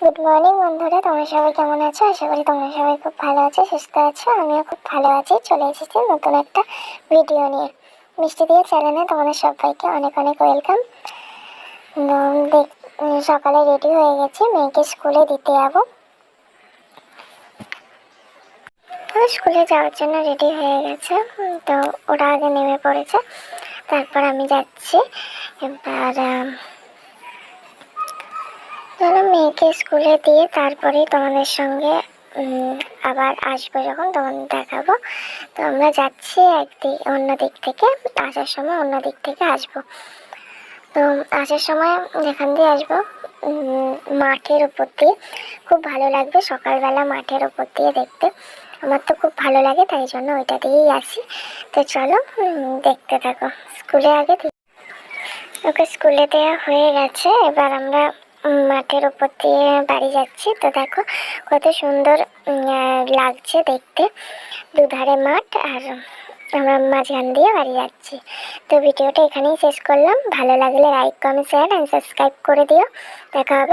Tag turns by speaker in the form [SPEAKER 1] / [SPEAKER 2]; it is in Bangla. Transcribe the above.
[SPEAKER 1] গুড মর্নিং বন্ধুরা। তোমরা সবাই কেমন আছো? আশা করি তোমরা সবাই খুব ভালো আছো, সুস্থ আছো। আমিও খুব ভালো আছি। চলে এসেছি নতুন একটা ভিডিও নিয়ে। মিষ্টি দিয়ে চ্যানেলে তোমাদের সবাইকে অনেক অনেক ওয়েলকাম সকালে রেডি হয়ে গেছি। মেয়েকে স্কুলে দিতে যাব। স্কুলে যাওয়ার জন্য রেডি হয়ে গেছে। তো ওরা আগে নেমে পড়েছে। তারপর আমি যাচ্ছি। এবার চলো মেয়েকে স্কুলে দিয়ে তারপরেই তোমাদের সঙ্গে আবার আসব যখন, তখন দেখাবো। তো আমরা যাচ্ছি একদিক, অন্য দিক থেকে, আসার সময় অন্য দিক থেকে আসব। তো আসার সময় যেখান দিয়ে আসব মাঠের উপর দিয়ে। খুব ভালো লাগবে সকালবেলা মাঠের উপর দিয়ে দেখতে। আমার তো খুব ভালো লাগে, তাই জন্য ওইটা দিয়েই আসি। তো চলো দেখতে থাকো। স্কুলে আগে ওকে স্কুলে দেওয়া হয়ে গেছে, এবার আমরা মাঠের উপর দিয়ে বাড়ি যাচ্ছে। তো দেখো, কত সুন্দর লাগছে দেখতে। দুধারে মাঠ আর আমরা মাঝখান দিয়ে বাড়ি যাচ্ছি। তো ভিডিওটা এখানেই শেষ করলাম। ভালো লাগলে like comment share and subscribe করে দিও। দেখা হবে